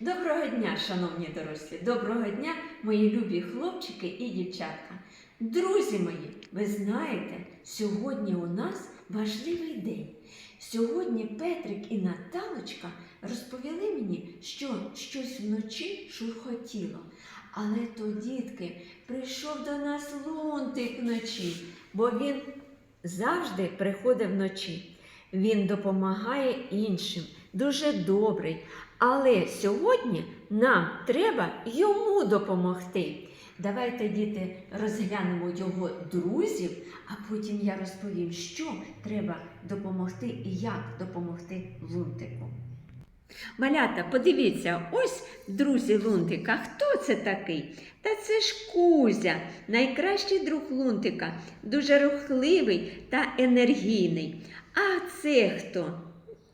Доброго дня, шановні дорослі! Доброго дня, мої любі хлопчики і дівчатка. Друзі мої, ви знаєте, сьогодні у нас важливий день. Сьогодні Петрик і Наталочка розповіли мені, що щось вночі шурхотіло. Але то, дітки, прийшов до нас лунтик вночі, бо він завжди приходить вночі. Він допомагає іншим, дуже добрий. Але сьогодні нам треба йому допомогти. Давайте, діти, розглянемо його друзів, а потім я розповім, що треба допомогти і як допомогти лунтику. Малята, подивіться, ось друзі Лунтика. Хто це такий? Та це ж Кузя, найкращий друг Лунтика, дуже рухливий та енергійний. А це хто?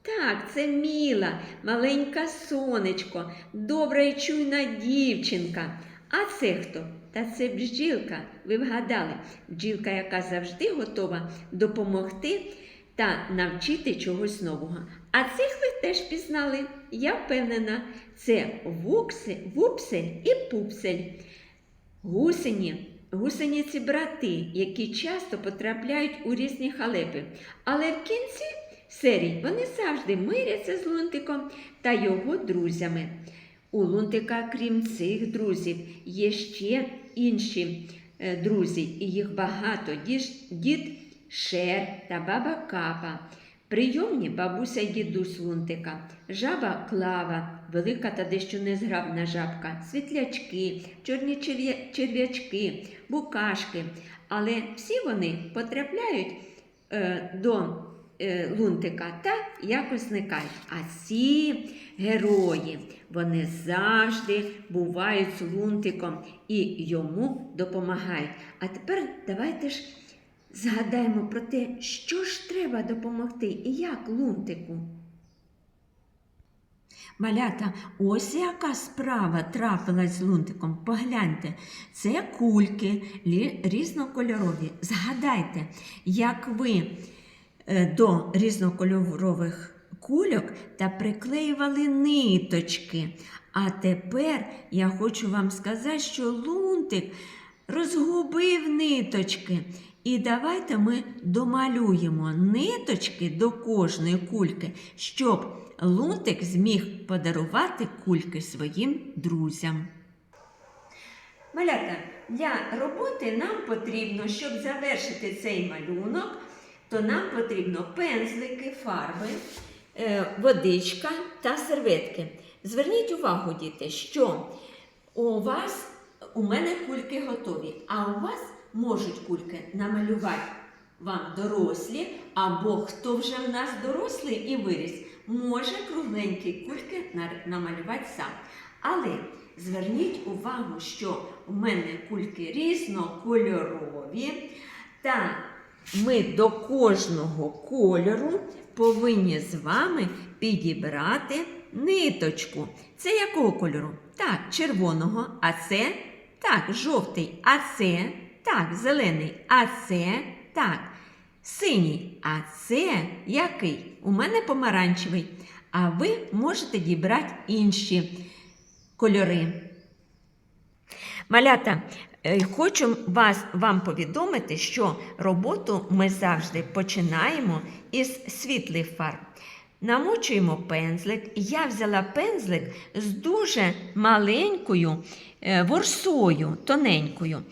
Так, це Міла, маленька сонечко, добра і чуйна дівчинка. А це хто? Та це бджілка. Ви вгадали, бджілка, яка завжди готова допомогти та навчити чогось нового. А цих ви теж пізнали, я впевнена, це вукси, вупсель і пупсель. Гусені, гусеніці брати, які часто потрапляють у різні халепи. Але в кінці серій вони завжди миряться з Лунтиком та його друзями. У Лунтика, крім цих друзів, є ще інші е, друзі, і їх багато. Дід Шер та баба Капа. Прийомні бабуся й дідусь Лунтика, жаба Клава, велика та дещо незграбна жабка, світлячки, чорні черв'ячки, букашки. Але всі вони потрапляють е, до Лунтика та якось зникають. А ці герої, вони завжди бувають з Лунтиком і йому допомагають. А тепер давайте ж згадаємо про те, що ж треба допомогти і як Лунтику. Малята, ось яка справа трапилась з лунтиком. Погляньте, це кульки різнокольорові. Згадайте, як ви е, до різнокольорових кульок та приклеювали ниточки. А тепер я хочу вам сказати, що лунтик розгубив ниточки. І давайте ми домалюємо ниточки до кожної кульки, щоб лунтик зміг подарувати кульки своїм друзям. Малята, для роботи нам потрібно, щоб завершити цей малюнок, то нам потрібно пензлики, фарби, е, водичка та серветки. Зверніть увагу, діти, що у вас у мене кульки готові, а у вас можуть кульки намалювати вам дорослі, або хто вже в нас дорослий і виріс, може кругленькі кульки намалювати сам. Але зверніть увагу, що у мене кульки різнокольорові, та ми до кожного кольору повинні з вами підібрати ниточку. Це якого кольору? Так, червоного, а це так, жовтий, а це так, зелений, а це так, синій, а це який? У мене помаранчевий. А ви можете дібрати інші кольори. Малята, хочу вас, вам повідомити, що роботу ми завжди починаємо із світлих фарб. Намочуємо пензлик. Я взяла пензлик з дуже маленькою е, ворсою, тоненькою.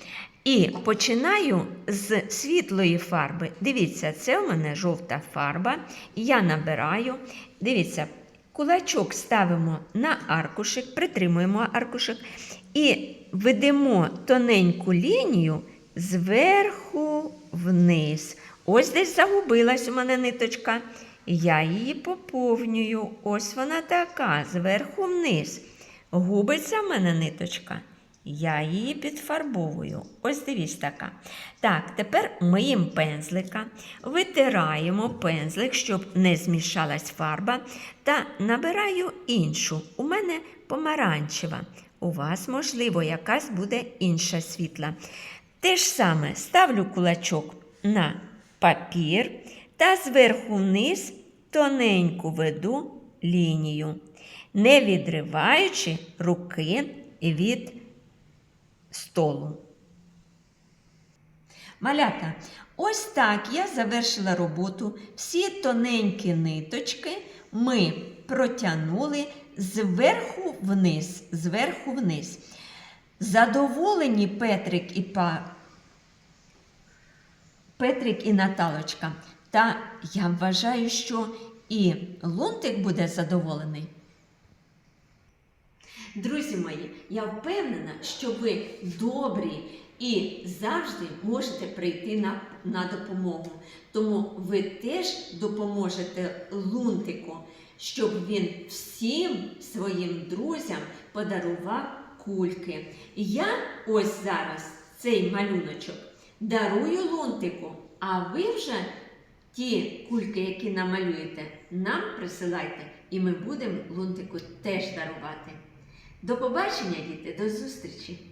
І починаю з світлої фарби. Дивіться, це у мене жовта фарба. Я набираю. Дивіться, кулачок ставимо на аркушик, притримуємо аркушик і ведемо тоненьку лінію зверху вниз. Ось десь загубилась у мене ниточка. Я її поповнюю. Ось вона така, зверху вниз. Губиться в мене ниточка. Я її підфарбовую. Ось дивіться така. Так, тепер миємо пензлика, витираємо пензлик, щоб не змішалась фарба, та набираю іншу. У мене помаранчева. У вас, можливо, якась буде інша світла. Те ж саме ставлю кулачок на папір та зверху вниз тоненьку веду лінію. не відриваючи руки від столу. Малята, ось так я завершила роботу. Всі тоненькі ниточки ми протягнули зверху вниз, зверху вниз. Задоволені Петрик і па... Петрик і Наталочка. Та я вважаю, що і Лунтик буде задоволений. Друзі мої, я впевнена, що ви добрі і завжди можете прийти на, на допомогу. Тому ви теж допоможете Лунтику, щоб він всім своїм друзям подарував кульки. Я ось зараз цей малюночок дарую Лунтику, а ви вже ті кульки, які намалюєте, нам присилайте, і ми будемо Лунтику теж дарувати. До побачення, діти, до зустрічі!